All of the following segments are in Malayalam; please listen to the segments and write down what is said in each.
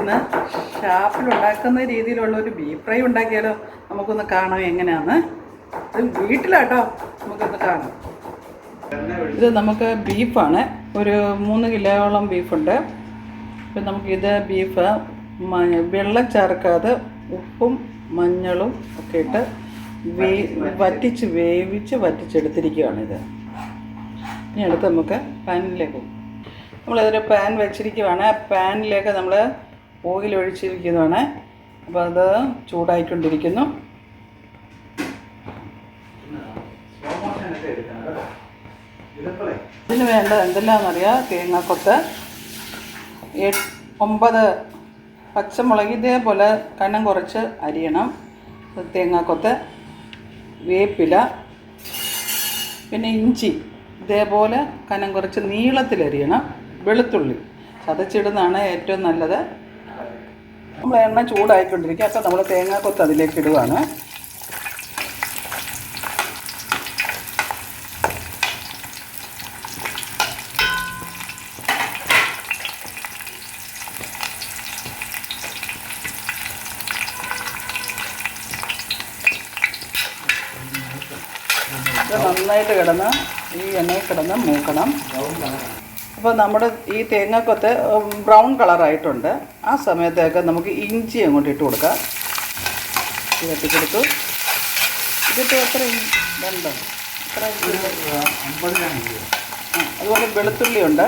നമുക്കിന്ന് ഷാപ്പിലുണ്ടാക്കുന്ന രീതിയിലുള്ള ഒരു ബീഫ് ഫ്രൈ ഉണ്ടാക്കിയാലോ നമുക്കൊന്ന് കാണാം എങ്ങനെയാന്ന്. ഇത് വീട്ടിലാട്ടോ നമുക്കൊന്ന് കാണാം. ഇത് നമുക്ക് ബീഫാണ് ഒരു മൂന്ന് കിലോയോളം ബീഫുണ്ട് ഇപ്പം നമുക്കിത് ബീഫ് വെള്ളം ചേർക്കാതെ ഉപ്പും മഞ്ഞളും ഒക്കെ ഇട്ട് വേ വറ്റിച്ച് വേവിച്ച് വറ്റിച്ചെടുത്തിരിക്കുകയാണിത് ഇനി അടുത്ത് നമുക്ക് പാനിലേക്ക് നമ്മളതൊരു പാൻ വെച്ചിരിക്കുവാണ്. പാനിലേക്ക് നമ്മൾ ഓയിൽ ഒഴിച്ചിരിക്കുന്നതാണ് അപ്പോൾ അത് ചൂടായിക്കൊണ്ടിരിക്കുന്നു. ഇതിന് വേണ്ട എന്തെല്ലാമെന്നറിയാം തേങ്ങാക്കൊത്ത്. ഒമ്പത് പച്ചമുളക് ഇതേപോലെ കനം കുറച്ച് അരിയണം. തേങ്ങാക്കൊത്ത്. വേപ്പില. പിന്നെ ഇഞ്ചി. ഇതേപോലെ കനം കുറച്ച് നീളത്തിലരിയണം. വെളുത്തുള്ളി. ചതച്ചിടുന്നതാണ് ഏറ്റവും നല്ലത്. നമ്മൾ എണ്ണ ചൂടായിക്കൊണ്ടിരിക്കുക. അപ്പോൾ നമ്മൾ തേങ്ങാക്കൊത്ത് അതിലേക്ക് ഇത് നന്നായിട്ട് കിടന്ന് ഈ എണ്ണയിൽ കിടന്ന് മൂക്കണം. അപ്പോൾ നമ്മുടെ ഈ തേങ്ങക്കൊത്ത് ബ്രൗൺ കളറായിട്ടുണ്ട്. ആ സമയത്തൊക്കെ നമുക്ക് ഇഞ്ചി അങ്ങോട്ട് ഇട്ട് കൊടുക്കാം. ഇത് ഇതിട്ട് എത്ര രണ്ടോ? എത്ര അതുപോലെ വെളുത്തുള്ളി ഉണ്ട്.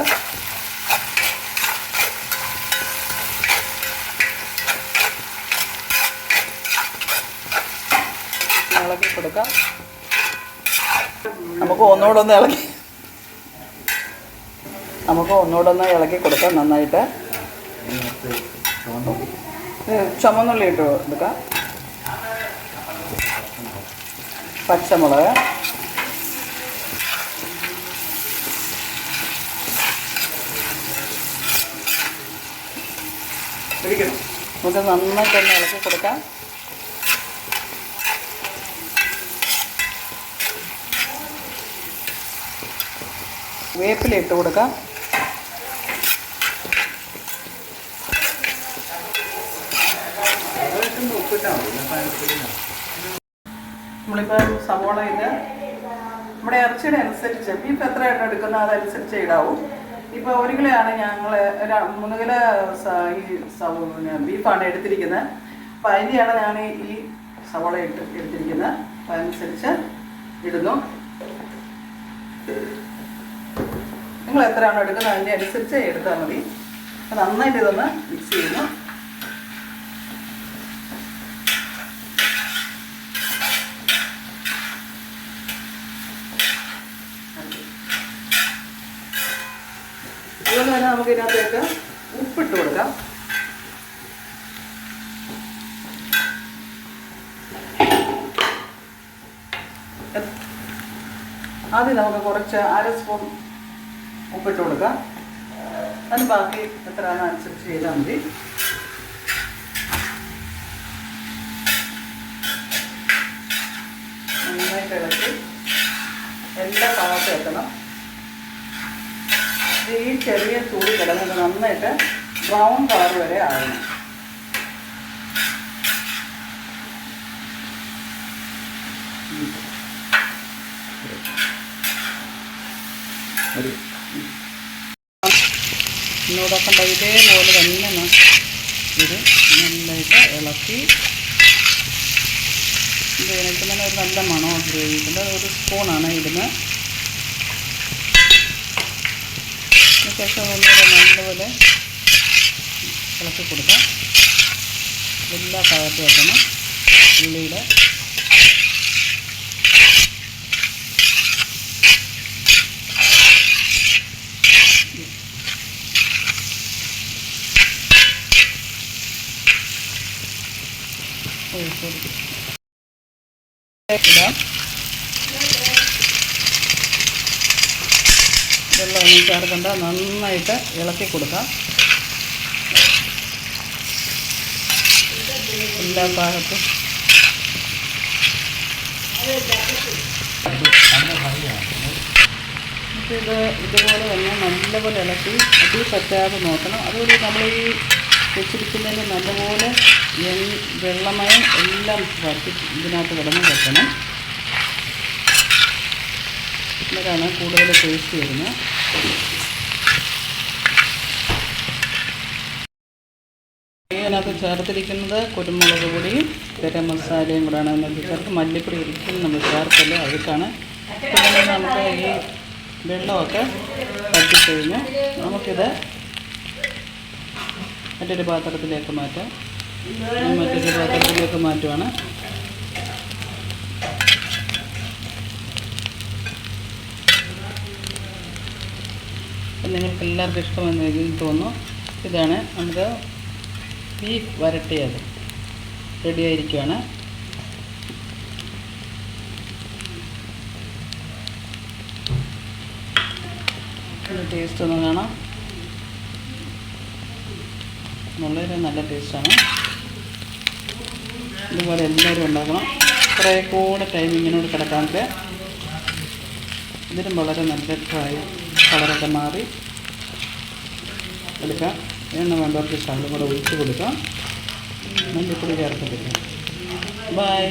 ഇളക്കി കൊടുക്കാം. നമുക്ക് ഒന്നുകൂടെ ഒന്ന് ഇളക്കി നമുക്ക് ഒന്നുകൂടെ ഒന്ന് ഇളക്കി കൊടുക്കാം നന്നായിട്ട്. ചുമന്നുള്ളി ഇട്ട് എടുക്കാം പച്ചമുളക്. നമുക്ക് നന്നായിട്ട് ഒന്ന് ഇളക്കി കൊടുക്കാം. വേപ്പില ഇട്ട് കൊടുക്കാം. നമ്മളിപ്പോൾ സവോള ഇത് നമ്മുടെ ഇറച്ചിയുടെ അനുസരിച്ച് ബീഫ് എത്ര എണ്ണം എടുക്കുന്നോ അതനുസരിച്ച് ഇടാവും. ഇപ്പോൾ ഒരു കിലോയാണ് ഞങ്ങൾ മൂന്ന് കിലോ ഈ ബീഫാണ് എടുത്തിരിക്കുന്നത്. അപ്പം അതിന്റെയാണ് ഞാൻ ഈ സവോള ഇട്ട് എടുത്തിരിക്കുന്നത്. അപ്പം അതനുസരിച്ച് ഇടുന്നു. നിങ്ങൾ എത്രയാണോ എടുക്കുന്നത് അതിന്റെ അനുസരിച്ച് എടുത്താൽ മതി. നന്നായിട്ട് ഇതൊന്ന് മിക്സ് ചെയ്യുന്നു. അതുപോലെ തന്നെ നമുക്ക് ഇതിനകത്തേക്ക് ഉപ്പിട്ട് കൊടുക്കാം. ആദ്യം നമുക്ക് കുറച്ച് അര സ്പൂൺ ഉപ്പിട്ട് കൊടുക്കാം. അതിന് ബാക്കി എത്ര അനുസരിച്ച് ചെയ്താൽ മതി. നന്നായിട്ട് ഇളക്കി എല്ലാ ഭാഗത്തും എത്തണം. ഈ ചെറിയ ചൂട് കിടന്നിട്ട് നന്നായിട്ട് ബ്രൗൺ കളർ വരെ ആകണം ഇന്നോടൊക്കെ ഇതേപോലെ തന്നെ ഇത് നല്ലതായിട്ട് ഇളക്കി. ഇത് എനിക്ക് തന്നെ ഒരു നല്ല മണം ഉപയോഗിക്കുന്നത് ഒരു സ്പൂണാണ് ഇടുന്നത് അതിന് ശേഷം ഒന്നുകൂടെ നല്ലപോലെ ഇളക്കി കൊടുക്കാം എല്ലാ ഭാഗത്തും വെക്കണം. ഉള്ളിയുടെ ഇടാം. വെള്ളമൊന്നും ചേർക്കണ്ട നന്നായിട്ട് ഇളക്കി കൊടുക്കാം. എല്ലാ ഭാഗത്തും. ഇത് ഇതുപോലെ തന്നെ നല്ലപോലെ ഇളക്കി അത് പറ്റാതെ നോക്കണം. അതുപോലെ നമ്മൾ ഈ വെച്ചിരിക്കുന്നതിന് നല്ലപോലെ വെള്ളമയം എല്ലാം ഇതിനകത്ത് കിടന്ന് വെക്കണം. എന്നിട്ടാണ് കൂടുതൽ ടേസ്റ്റ് വരുന്നത്. അതിനകത്ത് ചേർത്തിരിക്കുന്നത് കുരുമുളക് പൊടിയും ഗരം മസാലയും കൂടെയാണ് അതിനകത്ത് ചേർത്ത് മല്ലിപ്പൊടി ഒരിക്കലും നമ്മൾ ചേർക്കല്ല അഴുക്കാണ് പിന്നെ നമുക്ക് ഈ വെള്ളമൊക്കെ വറ്റിക്കഴിഞ്ഞ് നമുക്കിത് മറ്റൊരു പാത്രത്തിലേക്ക് മാറ്റാം. മറ്റൊരു പാത്രത്തിലേക്ക് മാറ്റുവാണ്. നിങ്ങൾക്ക് എല്ലാവർക്കും ഇഷ്ടമെന്ന് എനിക്ക് തോന്നുന്നു. ഇതാണ് നമുക്ക് ബീഫ് വരട്ടിയത്. റെഡി ആയിരിക്കുകയാണ് ടേസ്റ്റ് ഒന്ന് കാണാം. വളരെ നല്ല ടേസ്റ്റാണ് ഇതുപോലെ എല്ലാവരും ഉണ്ടാക്കണം. കുറേ കൂടെ ടൈം ഇങ്ങനോട് കിടക്കാനൊക്കെ ഇതിനും വളരെ നല്ല ഡ്രൈ കളറൊക്കെ മാറി എടുക്കാം. എണ്ണ വേണ്ടവർക്ക് ശകലം കൂടെ ഒഴിച്ച് കൊടുക്കാം. മല്ലിപ്പൊടി ചേർക്കത്തില്ല ബൈ